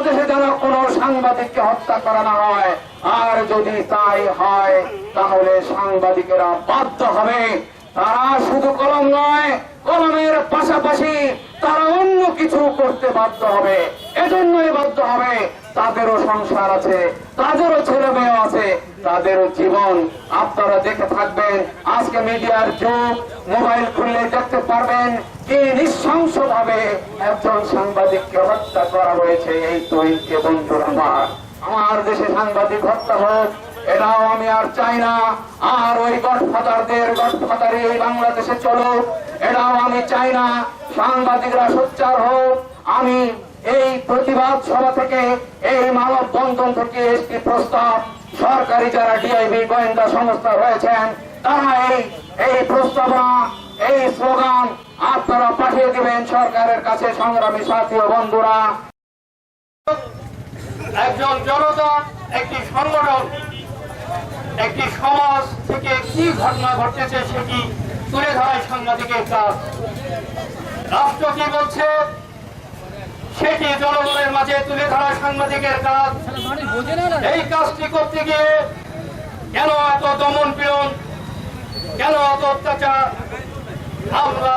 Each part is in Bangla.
বাংলাদেশে যেন কোনো সাংবাদিককে হত্যা করা না হয়, আর যদি তাই হয়, তাহলে সাংবাদিকেরা বাধ্য হবে। তারা শুধু কলম নয়, কলমের পাশাপাশি তারা অন্য কিছু করতে বাধ্য হবে। এজন্যই বাধ্য হবে। তাদেরও সংসার আছে, তাদেরও ছেলে মেয়ে আছে, তাদেরও জীবন। আপনারা দেখে থাকবেন, আজকে মিডিয়ার যুগ, মোবাইল খুললে দেখতে পারবেন কি একজন সাংবাদিককে হত্যা করা হয়েছে, এই তৈরিকে বন্ধুর আমার। আমার দেশে সাংবাদিক হত্যা হোক, এটাও আমি আর চাই না। আর ওই গডফাদারদের, গডফাদারি এই বাংলাদেশে চলুক, এটাও আমি চাই না। সাংবাদিকরা সোচ্চার হোক। আমি এই প্রতিবাদ সভা থেকে, এই মানব বন্ধন থেকে একটি প্রস্তাব, সরকারি যারা ডিআইবি গোয়েন্দা সংস্থা রয়েছেন, তারা এই এই প্রস্তাবনা, এই স্লোগান আপনারা পাঠিয়ে দিবেন সরকারের কাছে সংগ্রামী সাথী বন্ধুরা। একজন জনতা একটি সংগঠন, একটি সমাজ থেকে কি ঘটনা ঘটেছে সেটি তুলে ধরাই সাংবাদিকের কাজ। রাষ্ট্র কি বলছে সেটি জনগণের মাঝে তুলে ধরা সাংবাদিকের কাজ। এই কাজটি করতে গিয়ে কেন এত দমন পীড়ন, কেন এত অত্যাচার আমরা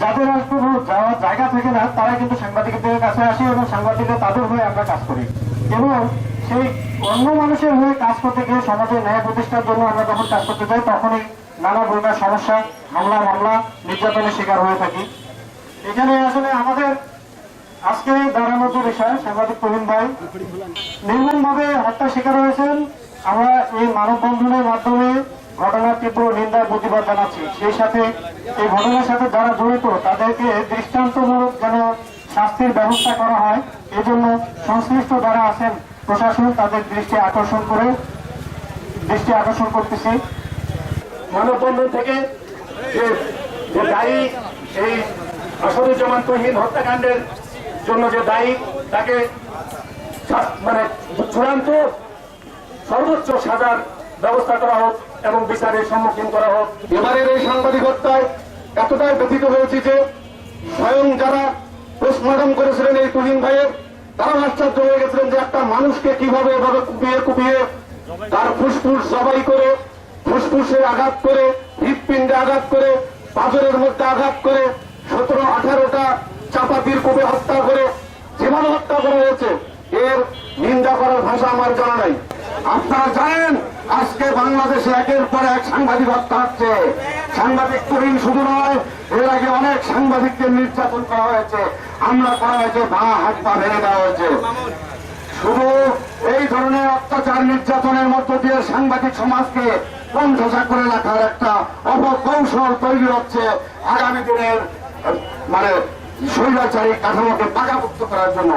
যাদের আর কোনো যাওয়ার জায়গা থাকে না, তারা কিন্তু সাংবাদিকদের কাছে আসে এবং সাংবাদিকরা তাদের হয়ে আমরা কাজ করি। এবং সেই অন্য মানুষের হয়ে কাজ করতে গিয়ে সমাজের ন্যায় প্রতিষ্ঠার জন্য আমরা যখন কাজ করতে যাই, তখনই নানা প্রকার সমস্যা, হামলা, মামলা, নির্যাতনের শিকার হয়ে থাকি। এখানে আসলে আমাদের আজকে দাঁড়ানোর যে বিষয়, সাংবাদিক প্রবীণ ভাই নির্মম ভাবে হত্যা শিকার হয়েছেন। আমরা এই মানববন্ধনের মাধ্যমে ঘটনার তীব্র প্রতিবাদ জানাচ্ছি। সেই সাথে এই ঘটনার সাথে যারা জড়িত, তাদেরকে দৃষ্টান্তমূলক যেন শাস্তির ব্যবস্থা করা হয়। এজন্য সংশ্লিষ্ট যারা আছেন প্রশাসন, তাদের দৃষ্টি আকর্ষণ করে, দৃষ্টি আকর্ষণ করতেছি। মানববন্ধন থেকে যে দায়ী এই আসাদুজ্জামান তহিন হত্যাকাণ্ডের জন্য যে দায়ী, তাকে মানে চূড়ান্ত সর্বোচ্চ সাজার ব্যবস্থা করা হোক। এবং বিচারের সম্মুখীন করা হোক। এবারের এই সাংবাদিক হত্যায় এতটাই ব্যথিত হয়েছি যে স্বয়ং যারা পোস্টমর্টম করেছিলেন এই তুহিন ভাইয়ের তারা আশ্চর্য হয়ে গেছিলেন যে একটা মানুষকে কীভাবে এভাবে কুপিয়ে কুপিয়ে তার ফুসফুস জবাই করে, ফুসফুসে আঘাত করে, হৃৎপিণ্ডে আঘাত করে, পাথরের মধ্যে আঘাত করে, সতেরো, আঠারোটা চাপাতির কূপে হত্যা করে যেভাবে হত্যা করা হয়েছে, এর নিন্দা করার ভাষা আমার জানা নাই। আপনারা জানেন আজকে বাংলাদেশে একের পর এক সাংবাদিক হত্যা হচ্ছে। সাংবাদিক করিম শুধু নয়, এর আগে অনেক সাংবাদিককে নির্যাতন করা হয়েছে। আমরা করা হয়েছে, বা হাত পা ভেঙে দেওয়া হয়েছে। শুধু এই ধরনের অত্যাচার নির্যাতনের মধ্য দিয়ে সাংবাদিক সমাজকে কণ্ঠসা করে রাখার একটা অপকৌশল তৈরি হচ্ছে। আগামী দিনের মানে স্বৈরাচারী কাঠামোকে পাকাপুক্ত করার জন্য।